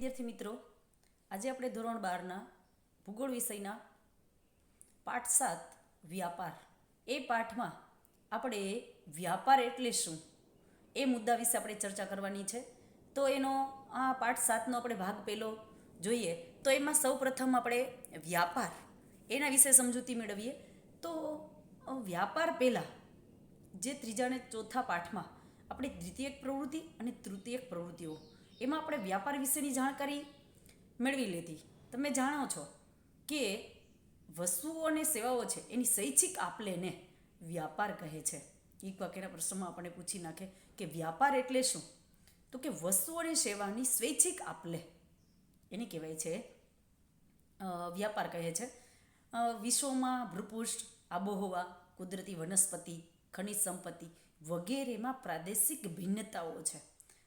વિદ્યાર્થી મિત્રો, આજે આપણે ધોરણ બારના ભૂગોળ વિષયના પાઠ સાત, વ્યાપાર. એ પાઠમાં આપણે વ્યાપાર એટલે શું? એ મુદ્દા વિશે આપણે ચર્ચા કરવાની છે. તો એનો આ પાઠ સાતનો આપણે ભાગ પહેલો જોઈએ. તો એમાં સૌ પ્રથમ આપણે વ્યાપાર. એના વિશે સમજૂતી મેળવીએ. તો વ્યાપાર પહેલાં, જે ત્રીજા અને ચોથા પાઠમાં આપણે દ્વિતીયક પ્રવૃત્તિ અને તૃતીયક પ્રવૃત્તિઓ એમાં આપણે વ્યાપાર વિશેની જાણકારી મેળવી લીધી. તમે જાણો છો કે વસ્તુઓ અને સેવાઓ છે, એની શૈક્ષિક આપલેને વ્યાપાર કહે છે. એક વાક્યના પ્રશ્નમાં આપણે પૂછી નાખે કે વ્યાપાર એટલે શું? તો કે વસ્તુઓ અને સેવાની સ્વૈચ્છિક આપલે. એને કહેવાય છે વ્યાપાર કહે છે. વિશ્વમાં ભૃપુષ્ઠ, આબોહવા, કુદરતી વનસ્પતિ, ખનિજ સંપત્તિ વગેરેમાં પ્રાદેશિક ભિન્નતાઓ છે.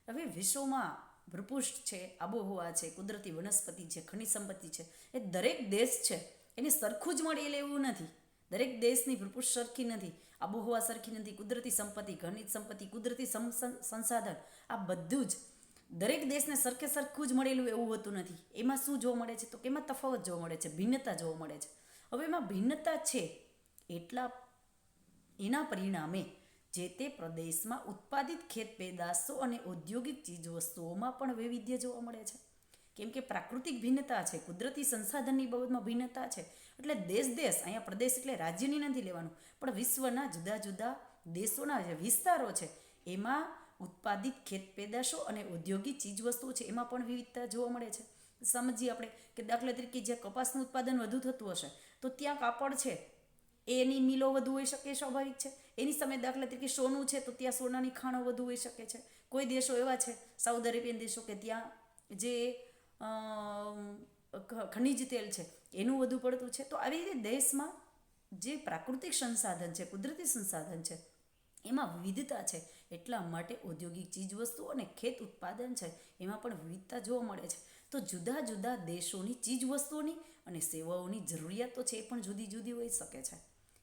હવે વિશ્વમાં ભૂપૃષ્ઠ છે, આબોહવા છે, કુદરતી વનસ્પતિ છે, ખનિજ સંપત્તિ છે. એ દરેક દેશ છે. એને સરખું જ મળે એવું નથી. દરેક દેશની ભૂપૃષ્ઠ સરખી નથી. આબોહવા સરખી નથી, કુદરતી સંપત્તિ, ખનિજ સંપત્તિ, કુદરતી સંસાધન, આ બધું જ. દરેક દેશને સરખે સરખું જ મળેલું એવું હોતું નથી. એમાં શું જોવા મળે છે? તો એમાં તફાવત જોવા મળે છે, ભિન્નતા જોવા મળે છે. હવે એમાં ભિન્નતા છે એટલા, એના પરિણામે જે તે પ્રદેશમાં ઉત્પાદિત ખેત પેદાશો અને ઔદ્યોગિક ચીજવસ્તુઓમાં પણ વૈવિધ્ય જોવા મળે છે. કેમ કે પ્રાકૃતિક ભિન્નતા છે, કુદરતી સંસાધનની બાબતમાં ભિન્નતા છે, એટલે દેશ દેશ, અહીંયા પ્રદેશ એટલે રાજ્યની નથી લેવાનું, પણ વિશ્વના જુદા જુદા દેશોના જે વિસ્તારો છે, એમાં ઉત્પાદિત ખેત પેદાશો અને ઔદ્યોગિક ચીજવસ્તુઓ છે, એમાં પણ વિવિધતા જોવા મળે છે. સમજીએ આપણે કે દાખલા તરીકે જ્યાં કપાસનું ઉત્પાદન વધુ થતું હશે, તો ત્યાં કાપડ છે, એની મિલો વધુ હોઈ શકે, સ્વાભાવિક છે. એની સામે દાખલા તરીકે સોનું છે, તો ત્યાં સોનાની ખાણો વધુ હોઈ શકે છે. કોઈ દેશો એવા છે, સાઉદ અરેબિયન દેશો કે ત્યાં જે ખનિજ તેલ છે, એનું વધુ પડતું છે. તો આવી રીતે દેશમાં જે પ્રાકૃતિક સંસાધન છે, કુદરતી સંસાધન છે, એમાં વિવિધતા છે, એટલા માટે ઔદ્યોગિક ચીજવસ્તુઓ અને ખેત ઉત્પાદન છે, એમાં પણ વિવિધતા જોવા મળે છે. તો જુદા જુદા દેશોની ચીજવસ્તુઓની અને સેવાઓની જરૂરિયાતો છે એ પણ જુદી જુદી હોઈ શકે છે.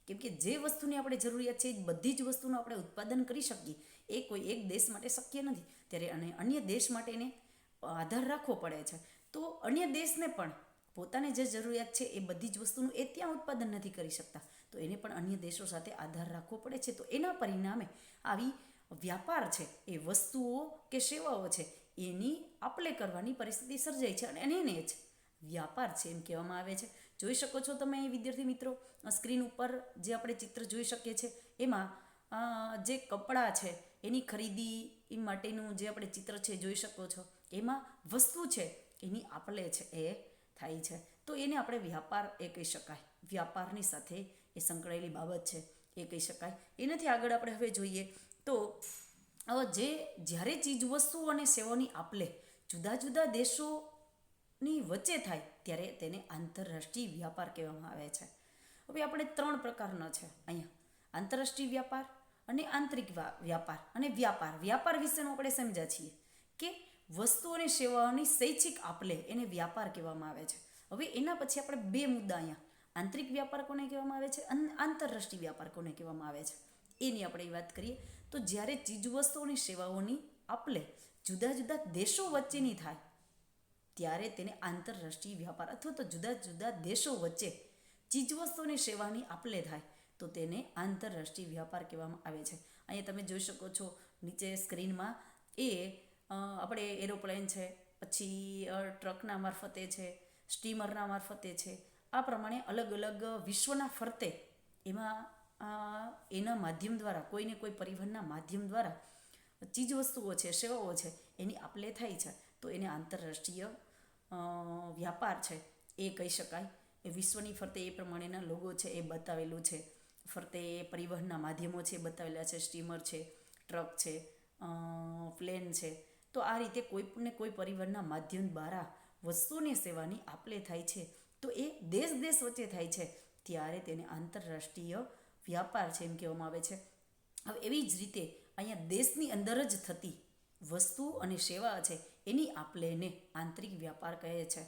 કેમ કે જે વસ્તુની આપણે જરૂરિયાત છે એ બધી જ વસ્તુનું આપણે ઉત્પાદન કરી શકીએ, એ કોઈ એક દેશ માટે શક્ય નથી. ત્યારે અને અન્ય દેશ માટે એને આધાર રાખવો પડે છે. તો અન્ય દેશને પણ પોતાને જે જરૂરિયાત છે એ બધી જ વસ્તુનું એ ત્યાં ઉત્પાદન નથી કરી શકતા. તો એને પણ અન્ય દેશો સાથે આધાર રાખવો પડે છે. તો એના પરિણામે આવી વ્યાપાર છે, એ વસ્તુઓ કે સેવાઓ છે, એની આપલે કરવાની પરિસ્થિતિ સર્જાય છે અને એને જ વ્યાપાર છે એમ કહેવામાં આવે છે. જોઈ શકો છો તમે એ વિદ્યાર્થી મિત્રો સ્ક્રીન ઉપર જે આપણે ચિત્ર જોઈ શકીએ છીએ, એમાં જે કપડાં છે, એની ખરીદી માટેનું જે આપણે ચિત્ર છે જોઈ શકો છો, એમાં વસ્તુ છે, એની આપલે છે, એ થાય છે. તો એને આપણે વ્યાપાર એ કહી શકાય. વ્યાપારની સાથે એ સંકળાયેલી બાબત છે, એ કહી શકાય. એનાથી આગળ આપણે હવે જોઈએ, તો જે, જ્યારે ચીજ વસ્તુઓ અને સેવાઓની આપલે જુદા જુદા દેશોની વચ્ચે થાય ત્યારે તેને આંતરરાષ્ટ્રીય વ્યાપાર કહેવામાં આવે છે. હવે આપણે ત્રણ પ્રકારનો છે. અહીંયા આંતરરાષ્ટ્રીય વ્યાપાર અને આંતરિક વ્યાપાર અને વ્યાપાર. વ્યાપાર વિશેનું આપણે સમજ્યા છીએ કે વસ્તુઓ અને સેવાઓની શૈક્ષિક આપલે એને વ્યાપાર કહેવામાં આવે છે. હવે એના પછી આપણે બે મુદ્દા અહીંયા. આંતરિક વ્યાપાર કોને કહેવામાં આવે છે અને આંતરરાષ્ટ્રીય વ્યાપાર કોને કહેવામાં આવે છે? એની આપણે વાત કરીએ તો જ્યારે ચીજવસ્તુઓની સેવાઓની આપલે જુદા જુદા દેશો વચ્ચેની થાય ત્યારે તેને આંતરરાષ્ટ્રીય વ્યાપાર અથવા તો જુદા જુદા દેશો વચ્ચે ચીજવસ્તુઓની સેવાની આપલે થાય, તો તેને આંતરરાષ્ટ્રીય વ્યાપાર કહેવામાં આવે છે. અહીંયા તમે જોઈ શકો છો, નીચે સ્ક્રીનમાં એ આપણે એરોપ્લેન છે, પછી ટ્રકના મારફતે છે, સ્ટીમરના મારફતે છે, આ પ્રમાણે અલગ અલગ વિશ્વના ફરતે એમાં એના માધ્યમ દ્વારા, કોઈને કોઈ પરિવહનના માધ્યમ દ્વારા ચીજવસ્તુઓ છે, સેવાઓ છે, એની આપલે થાય છે. તો એને આંતરરાષ્ટ્રીય વ્યાપાર છે, એ કહી શકાય. એ વિશ્વની ફરતે એ પ્રમાણેના લોગો છે, એ બતાવેલું છે. ફરતે પરિવહનના માધ્યમો છે, એ બતાવેલા છે, સ્ટીમર છે, ટ્રક છે પ્લેન છે. તો આ રીતે કોઈ ને કોઈ પરિવહનના માધ્યમ દ્વારા વસ્તુની સેવાની આપલે થાય છે. તો એ દેશ દેશ વચ્ચે થાય છે. ત્યારે તેને આંતરરાષ્ટ્રીય વ્યાપાર છે એમ કહેવામાં આવે છે. હવે એવી જ રીતે અહીંયા દેશની અંદર જ થતી વસ્તુ અને સેવા છે એની આપલેને આંતરિક વ્યાપાર કહે છે.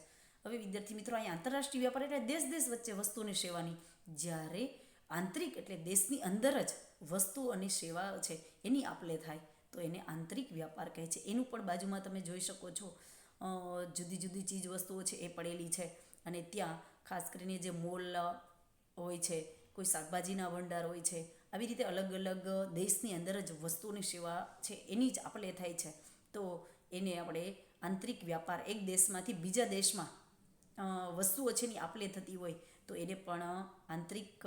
હવે વિદ્યાર્થી મિત્રો અહીં આંતરરાષ્ટ્રીય વ્યાપાર એટલે દેશ દેશ વચ્ચે વસ્તુ અને સેવાની. જ્યારે આંતરિક એટલે દેશની અંદર જ વસ્તુ અને સેવા છે એની આપલે થાય, તો એને આંતરિક વ્યાપાર કહે છે. એનું પણ બાજુમાં તમે જોઈ શકો છો જુદી જુદી ચીજ વસ્તુઓ છે એ પડેલી છે. અને ત્યાં ખાસ કરીને જે મોલ હોય છે, કોઈ શાકભાજીના ભંડાર હોય છે, આવી રીતે અલગ અલગ દેશની અંદર જ વસ્તુઓની સેવા છે એની જ આપલે થાય છે. તો એને આપણે આંતરિક વ્યાપાર, એક દેશમાંથી બીજા દેશમાં વસ્તુઓ છે એની આપલે થતી હોય, તો એને પણ આંતરિક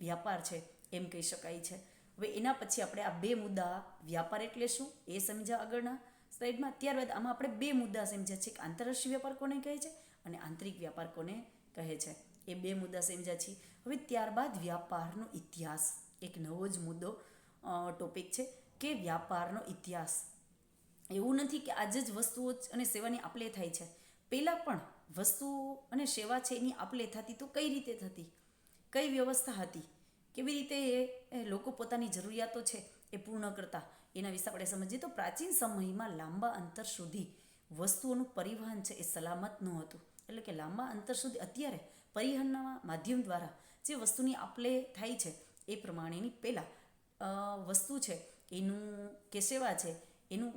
વ્યાપાર છે એમ કહી શકાય છે. હવે એના પછી આપણે આ બે મુદ્દા, વ્યાપાર એટલે શું? એ સમજ્યા આગળના સ્લાઇડમાં. ત્યારબાદ આમાં આપણે બે મુદ્દા સમજ્યા છે. કે આંતરરાષ્ટ્રીય વ્યાપાર કોને કહે છે અને આંતરિક વ્યાપાર કોને કહે છે. એ બે મુદ્દા સમજ્યા છીએ. હવે ત્યારબાદ વ્યાપારનો ઇતિહાસ. એક નવો જ મુદ્દો ટોપિક છે કે વ્યાપારનો ઇતિહાસ એવું નથી કે આજે જ વસ્તુઓ અને સેવાની આપલે થાય છે. પહેલાં પણ વસ્તુઓ અને સેવા છે એની આપલે થતી તો કઈ રીતે થતી? કઈ વ્યવસ્થા હતી? કેવી રીતે એ- લોકો પોતાની જરૂરિયાતો છે એ પૂર્ણ કરતા? એના વિશે આપણે સમજીએ તો પ્રાચીન સમયમાં લાંબા અંતર સુધી વસ્તુઓનું પરિવહન છે એ સલામત ન હતું. એટલે કે લાંબા અંતર સુધી અત્યારે પરિવહનના માધ્યમ દ્વારા જે વસ્તુની આપલે થાય છે એ પ્રમાણેની પહેલાં વસ્તુ છે એનું કે સેવા છે એનું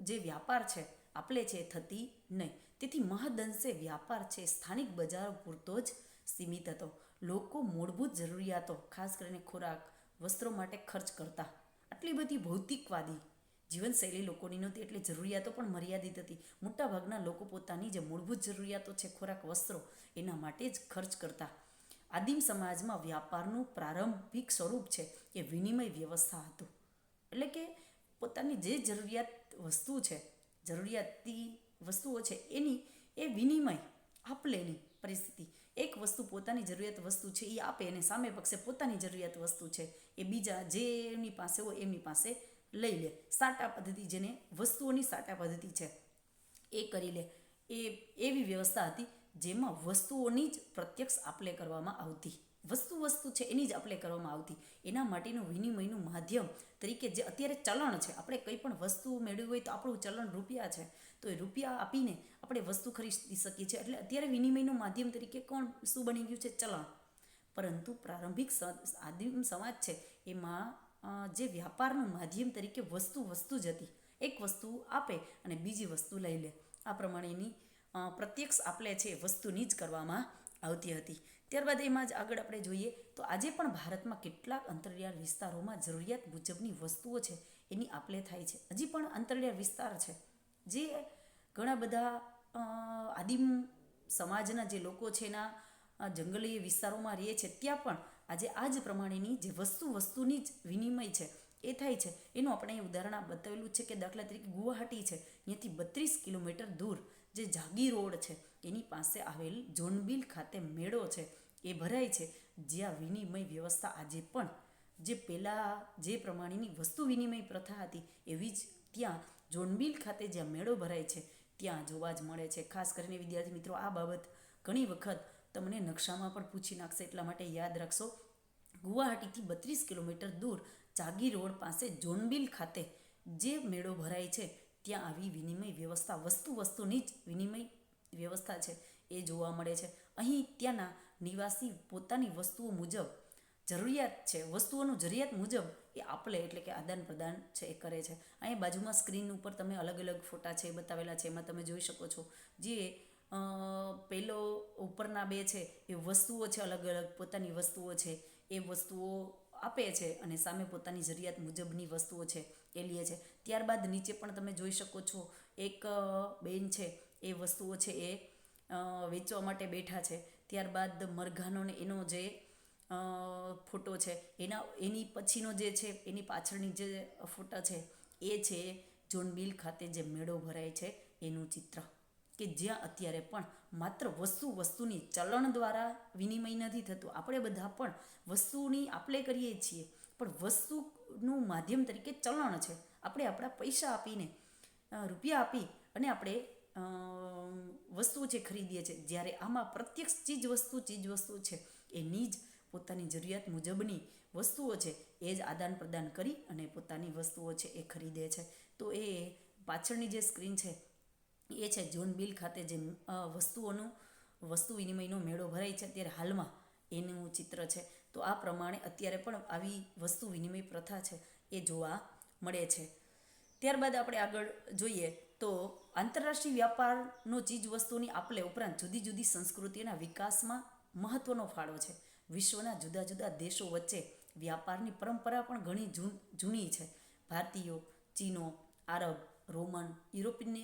જે વ્યાપાર છે, આપલે છે થતી નહીં. તેથી મહદઅંશે વ્યાપાર છે સ્થાનિક બજારો પૂરતો જ સીમિત હતો. લોકો મૂળભૂત જરૂરિયાતો, ખાસ કરીને ખોરાક, વસ્ત્રો માટે ખર્ચ કરતા. આટલી બધી ભૌતિકવાદી જીવનશૈલી લોકોની નહોતી, એટલે જરૂરિયાતો પણ મર્યાદિત હતી. મોટાભાગના લોકો પોતાની જે મૂળભૂત જરૂરિયાતો છે, ખોરાક, વસ્ત્રો, એના માટે જ ખર્ચ કરતા. આદિમ સમાજમાં વ્યાપારનું પ્રારંભિક સ્વરૂપ છે એ વિનિમય વ્યવસ્થા હતું. એટલે કે પોતાની જે જરૂરિયાત વસ્તુ છે, જરૂરિયાતની વસ્તુઓ છે, એની, એ વિનિમય આપલેની પરિસ્થિતિ. એક વસ્તુ પોતાની જરૂરિયાત વસ્તુ છે એ આપે અને સામે પક્ષે પોતાની જરૂરિયાત વસ્તુ છે, એ બીજા જે એમની પાસે હોય એમની પાસે લઈ લે. સાટા પદ્ધતિ જેને વસ્તુઓની સાટા પદ્ધતિ છે, એ કરી લે. એ, એવી વ્યવસ્થા હતી જેમાં વસ્તુઓની જ પ્રત્યક્ષ આપલે કરવામાં આવતી. વસ્તુ વસ્તુ છે એની જ આપણે કરવામાં આવતી. એના માટેનું વિનિમયનું માધ્યમ તરીકે જે અત્યારે ચલણ છે, આપણે કંઈ પણ વસ્તુ મેળવી હોય તો આપણું ચલણ રૂપિયા છે. તો એ રૂપિયા આપીને આપણે વસ્તુ ખરીદી શકીએ છીએ. એટલે અત્યારે વિનિમયનું માધ્યમ તરીકે કોણ શું બની ગયું છે? ચલણ. પરંતુ પ્રારંભિક આદિમ સમાજ છે, એમાં જે વ્યાપારનું માધ્યમ તરીકે વસ્તુ વસ્તુ જ હતી. એક વસ્તુ આપે અને બીજી વસ્તુ લઈ લે. આ પ્રમાણેની પ્રત્યક્ષ આપલે છે વસ્તુની જ કરવામાં આવતી હતી. ત્યારબાદ એમાં જ આગળ આપણે જોઈએ તો આજે પણ ભારતમાં કેટલાક અંતરિયાળ વિસ્તારોમાં જરૂરિયાત મુજબની વસ્તુઓ છે એની આપલે થાય છે. હજી પણ અંતરિયાળ વિસ્તાર છે જે ઘણા બધા આદિમ સમાજના જે લોકો છે એના જંગલીય જંગલી વિસ્તારોમાં રહે છે ત્યાં પણ આજે આ જ પ્રમાણેની જે વસ્તુ વસ્તુની જ વિનિમય છે એ થાય છે. એનું આપણે ઉદાહરણ બતાવેલું છે કે દાખલા તરીકે ગુવાહાટી છે. અહીંયાથી બત્રીસ કિલોમીટર દૂર જે જાગી રોડ છે એની પાસે આવેલ જોનબિલ ખાતે મેળો છે. એ ભરાય છે. જ્યાં વિનિમય વ્યવસ્થા આજે પણ જે પહેલાં જે પ્રમાણેની વસ્તુ વિનિમય પ્રથા હતી એવી જ ત્યાં જોનબિલ ખાતે જ્યાં મેળો ભરાય છે, ત્યાં જોવા જ મળે છે. ખાસ કરીને વિદ્યાર્થી મિત્રો, આ બાબત ઘણી વખત તમને નકશામાં પણ પૂછી નાખશે. એટલા માટે યાદ રાખશો, ગુવાહાટીથી બત્રીસ કિલોમીટર દૂર જાગી રોડ પાસે જોનબિલ ખાતે જે મેળો ભરાય છે, ત્યાં આવી વિનિમય વ્યવસ્થા વસ્તુ વસ્તુની જ વિનિમય વ્યવસ્થા છે એ જોવા મળે છે. અહીં ત્યાંના નિવાસી પોતાની વસ્તુઓ મુજબ જરૂરિયાત છે, વસ્તુઓનું જરૂરિયાત મુજબ એ આપલે એટલે કે આદાન પ્રદાન છે એ કરે છે. અહીંયા બાજુમાં સ્ક્રીન ઉપર તમે અલગ અલગ ફોટા છે બતાવેલા છે, એમાં તમે જોઈ શકો છો જે પેલો ઉપરના બે છે એ વસ્તુઓ છે અલગ અલગ, પોતાની વસ્તુઓ છે એ વસ્તુઓ આપે છે અને સામે પોતાની જરૂરિયાત મુજબની વસ્તુઓ છે એ લે છે. ત્યારબાદ નીચે પણ તમે જોઈ શકો છો એક બેન છે એ વસ્તુઓ છે એ વેચવા માટે બેઠા છે. ત્યારબાદ મરઘાનો ને એનો જે ફોટો છે, એના, એની પછીનો જે છે, એની પાછળની જે ફોટા છે, એ છે જોનબિલ ખાતે જે મેળો ભરાય છે, એનું ચિત્ર. કે જ્યાં અત્યારે પણ માત્ર વસ્તુ વસ્તુની ચલણ દ્વારા વિનિમય નથી થતું. આપણે બધા પણ વસ્તુની આપલે કરીએ છીએ, પણ વસ્તુનું માધ્યમ તરીકે ચલણ છે. આપણે આપણા પૈસા આપીને રૂપિયા આપી અને આપણે અ, છે ખરીદીએ છીએ જ્યારે આમાં પ્રત્યક્ષ ચીજ વસ્તુ ચીજ વસ્તુ છે એની જ પોતાની જરૂરિયાત મુજબની વસ્તુઓ છે એ જ આદાન પ્રદાન કરી અને પોતાની વસ્તુઓ છે એ ખરીદે છે. તો એ પાછળની જે સ્ક્રીન છે એ છે જોન બિલ ખાતે જે વસ્તુઓનું વસ્તુ વિનિમયનો મેળો ભરાય છે અત્યારે હાલમાં એનું ચિત્ર છે. તો આ પ્રમાણે અત્યારે પણ આવી વસ્તુ વિનિમય પ્રથા છે એ જોવા મળે છે. ત્યારબાદ આપણે આગળ જોઈએ તો આંતરરાષ્ટ્રીય વ્યાપારનો ચીજ વસ્તુની આપલે ઉપરાંત જુદી જુદી સંસ્કૃતિના વિકાસમાં મહત્વનો ફાળો છે. વિશ્વના જુદા જુદા દેશો વચ્ચે વ્યાપારની પરંપરા પણ ઘણી જૂની છે. ભારતીયો, ચીનો, આરબ, રોમન, યુરોપિયન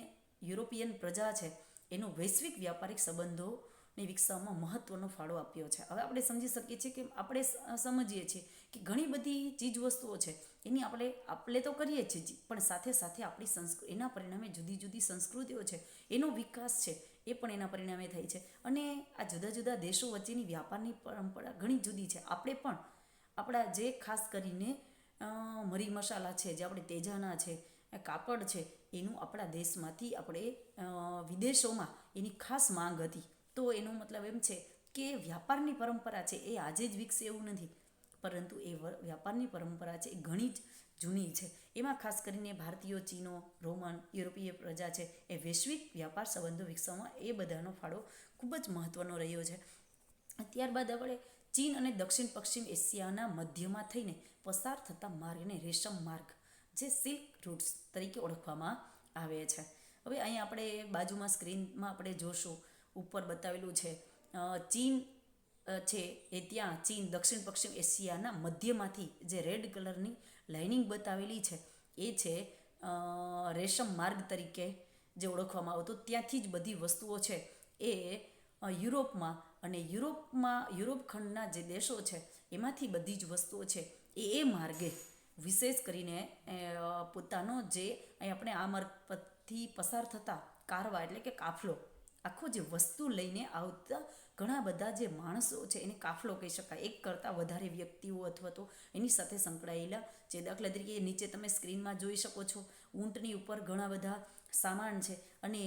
યુરોપિયન પ્રજા છે. એનો વૈશ્વિક વ્યાપારિક સંબંધોને વિકસાવવામાં મહત્વનો ફાળો આપ્યો છે. હવે આપણે સમજી શકીએ છીએ કે આપણે સમજીએ છીએ કે ઘણી બધી ચીજ વસ્તુઓ છે, એની આપણે આપણે તો કરીએ જ છીએ, પણ સાથે સાથે આપણી સંસ્કૃતિ એના પરિણામે જુદી જુદી સંસ્કૃતિઓ છે, એનો વિકાસ છે, એ પણ એના પરિણામે થાય છે. અને આ જુદા જુદા દેશો વચ્ચેની વ્યાપારની પરંપરા ઘણી જુદી છે. આપણે પણ આપણા જે ખાસ કરીને મરી મસાલા છે, જે આપણે તેજાના છે, કાપડ છે, એનું આપણા દેશમાંથી આપણે વિદેશોમાં એની ખાસ માંગ હતી. તો એનો મતલબ એમ છે કે વ્યાપારની પરંપરા છે એ આજે જ વિકસે એવું નથી. પરંતુ એ વ્યાપારની પરંપરા છે એ ઘણી જ જૂની છે. એમાં ખાસ કરીને ભારતીયો, ચીનો, રોમન, યુરોપીય પ્રજા છે એ વૈશ્વિક વ્યાપાર સંબંધો વિકસાવવામાં એ બધાનો ફાળો ખૂબ જ મહત્ત્વનો રહ્યો છે. ત્યારબાદ આપણે ચીન અને દક્ષિણ પશ્ચિમ એશિયાના મધ્યમાં થઈને પસાર થતા માર્ગને રેશમ માર્ગ, જે સિલ્ક રૂટ્સ તરીકે ઓળખવામાં આવે છે. હવે અહીં આપણે બાજુમાં સ્ક્રીનમાં આપણે જોશું ઉપર બતાવેલું છે. ચીન છે એ ત્યાં ચીન દક્ષિણ પશ્ચિમ એશિયાના મધ્યમાંથી જે રેડ કલરની લાઇનિંગ બતાવેલી છે, એ છે રેશમ માર્ગ તરીકે જે ઓળખવામાં આવતો, ત્યાંથી જ બધી વસ્તુઓ છે એ યુરોપમાં અને યુરોપમાં, યુરોપ ખંડના જે દેશો છે એમાંથી બધી જ વસ્તુઓ છે એ એ માર્ગે વિશેષ કરીને પોતાનો જે આપણે આ માર્ગ પરથી પસાર થતા કારવા એટલે કે કાફલો આખો જે વસ્તુ લઈને આવતા ઘણા બધા જે માણસો છે, એને કાફલો કહી શકાય. એક કરતાં વધારે વ્યક્તિઓ અથવા તો એની સાથે સંકળાયેલા જે દાખલા તરીકે નીચે તમે સ્ક્રીનમાં જોઈ શકો છો, ઊંટની ઉપર ઘણા બધા સામાન છે અને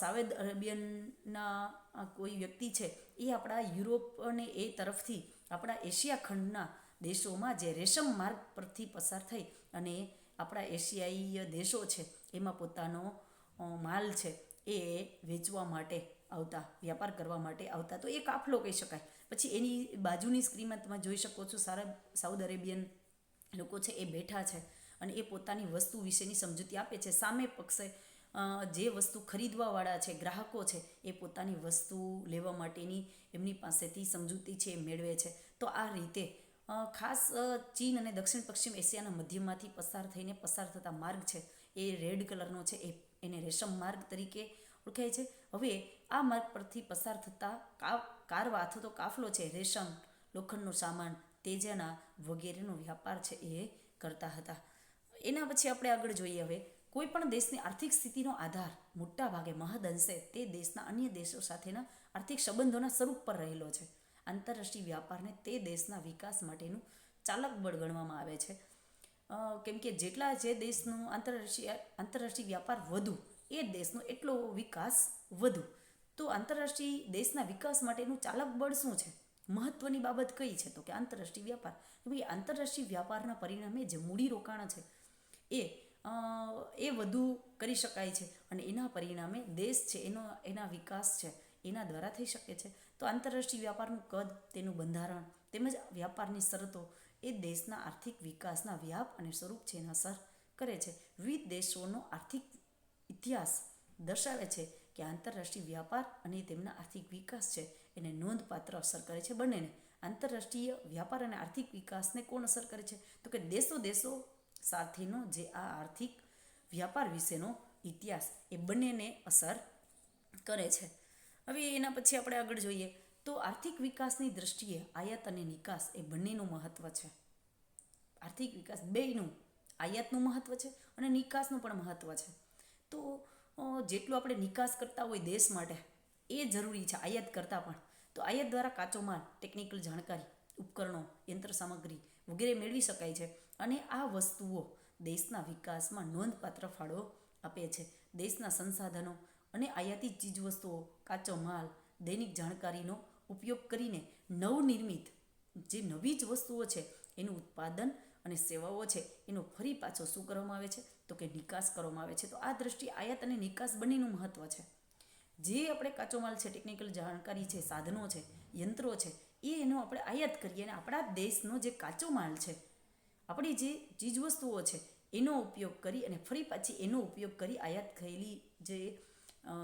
સાવેદ અરેબિયનના કોઈ વ્યક્તિ છે, એ આપણા યુરોપ અને એ તરફથી આપણા એશિયા ખંડના દેશોમાં જે રેશમ માર્ગ પરથી પસાર થઈ અને આપણા એશિયાઈ દેશો છે, એમાં પોતાનો માલ છે. એ વેચવા માટે આવતા, વ્યાપાર કરવા માટે આવતા. તો એ કાફલો કહી શકાય. પછી એની બાજુની સ્ક્રીનમાં તમે જોઈ શકો છો, સારા સાઉદ અરેબિયન લોકો છે એ બેઠા છે અને એ પોતાની વસ્તુ વિશેની સમજૂતી આપે છે. સામે પક્ષે જે વસ્તુ ખરીદવાવાળા છે, ગ્રાહકો છે, એ પોતાની વસ્તુ લેવા માટેની એમની પાસેથી સમજૂતી છે એ મેળવે છે. તો આ રીતે ખાસ ચીન અને દક્ષિણ પશ્ચિમ એશિયાના મધ્યમાંથી પસાર થઈને પસાર થતા માર્ગ છે એ રેડ કલરનો છે, એ એને રેશમ માર્ગ તરીકે ઓળખાય છે. હવે આ માર્ગ પરથી પસાર થતા કારવા અથવા તો કાફલો છે રેશમ લોખંડનો સામાન, તેજાના વગેરેનો વ્યાપાર છે એ કરતા હતા. એના પછી આપણે આગળ જોઈએ હવે. કોઈ પણ દેશની આર્થિક સ્થિતિનો આધાર મોટા ભાગે મહદઅંશે તે દેશના અન્ય દેશો સાથેના આર્થિક સંબંધોના સ્વરૂપ પર રહેલો છે. આંતરરાષ્ટ્રીય વ્યાપારને તે દેશના વિકાસ માટેનું ચાલક બળ ગણવામાં આવે છે. કેમ કે જેટલા જે દેશનું આંતરરાષ્ટ્રીય આંતરરાષ્ટ્રીય વ્યાપાર વધુ, એ દેશનો એટલો વિકાસ વધુ. તો આંતરરાષ્ટ્રીય દેશના વિકાસ માટેનું ચાલક બળ શું છે? મહત્વની બાબત કઈ છે? તો કે આંતરરાષ્ટ્રીય વ્યાપાર. ભાઈ આંતરરાષ્ટ્રીય વ્યાપારના પરિણામે જે મૂડીરોકાણ છે, એ એ વધુ કરી શકાય છે. અને એના પરિણામે દેશ છે, એનો, એના વિકાસ છે, એના દ્વારા થઈ શકે છે. તો આંતરરાષ્ટ્રીય વ્યાપારનું કદ, તેનું બંધારણ, તેમજ વ્યાપારની શરતો એ દેશના આર્થિક વિકાસના વ્યાપ અને સ્વરૂપ છે એના અસર કરે છે. વિવિધ દેશોનો આર્થિક ઇતિહાસ દર્શાવે છે કે આંતરરાષ્ટ્રીય વ્યાપાર અને તેમના આર્થિક વિકાસ છે. એને નોંધપાત્ર અસર કરે છે બંનેને. આંતરરાષ્ટ્રીય વ્યાપાર અને આર્થિક વિકાસને કોણ અસર કરે છે? તો કે દેશો દેશો સાથેનો જે આ આર્થિક વ્યાપાર વિશેનો ઇતિહાસ એ બંનેને અસર કરે છે. હવે એના પછી આપણે આગળ જોઈએ. તો આર્થિક વિકાસની દ્રષ્ટિએ આયાત અને નિકાસ એ બંનેનું મહત્ત્વ છે. આર્થિક વિકાસ બેયનું આયાતનું મહત્ત્વ છે અને નિકાસનું પણ મહત્ત્વ છે. તો જેટલું આપણે નિકાસ કરતા હોય દેશ માટે, એ જરૂરી છે આયાત કરતાં પણ. તો આયાત દ્વારા કાચો માલ ટેકનિકલ જાણકારી, ઉપકરણો, યંત્ર સામગ્રી વગેરે મેળવી શકાય છે અને આ વસ્તુઓ દેશના વિકાસમાં નોંધપાત્ર ફાળો આપે છે. દેશના સંસાધનો અને આયાતી ચીજવસ્તુઓ, કાચો માલ, દૈનિક જાણકારીનો ઉપયોગ કરીને નવનિર્મિત જે નવી જ વસ્તુઓ છે, એનું ઉત્પાદન અને સેવાઓ છે, એનો ફરી પાછો શું કરવામાં આવે છે? તો કે નિકાસ કરવામાં આવે છે. તો આ દ્રષ્ટિએ આયાત અને નિકાસ બંનેનું મહત્ત્વ છે. જે આપણે કાચો માલ છે ટેકનિકલ જાણકારી છે, સાધનો છે, યંત્રો છે, એ એનો આપણે આયાત કરીએ અને આપણા દેશનો જે કાચો માલ છે, આપણી જે ચીજવસ્તુઓ છે, એનો ઉપયોગ કરી અને ફરી પાછી એનો ઉપયોગ કરી આયાત થયેલી જે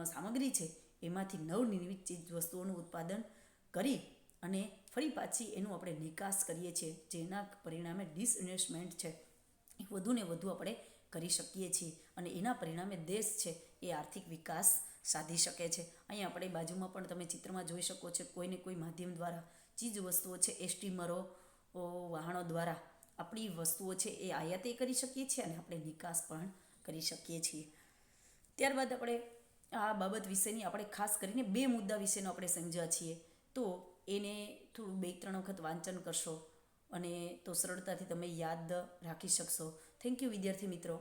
સામગ્રી છે, એમાંથી નવનિર્મિત ચીજ વસ્તુઓનું ઉત્પાદન કરી અને ફરી પાછી એનું આપણે નિકાસ કરીએ છીએ, જેના પરિણામે ડિસઇન્વેસ્ટમેન્ટ છે, એ વધુ ને વધુ આપણે કરી શકીએ છીએ અને એના પરિણામે દેશ છે, એ આર્થિક વિકાસ સાધી શકે છે. અહીંયા આપણે બાજુમાં પણ તમે ચિત્રમાં જોઈ શકો છો કોઈને કોઈ માધ્યમ દ્વારા ચીજ વસ્તુઓ છે એ સ્ટીમરો વાહનો દ્વારા આપણી વસ્તુઓ છે, એ આયાતે કરી શકીએ છીએ અને આપણે નિકાસ પણ કરી શકીએ છીએ. ત્યારબાદ આપણે આ બાબત વિશેની આપણે ખાસ કરીને બે મુદ્દા વિશેનો આપણે સમજ્યા છીએ. તો એને થોડું બે ત્રણ વખત વાંચન કરશો અને તો સરળતાથી તમે યાદ રાખી શકશો. થેન્ક યુ વિદ્યાર્થી મિત્રો.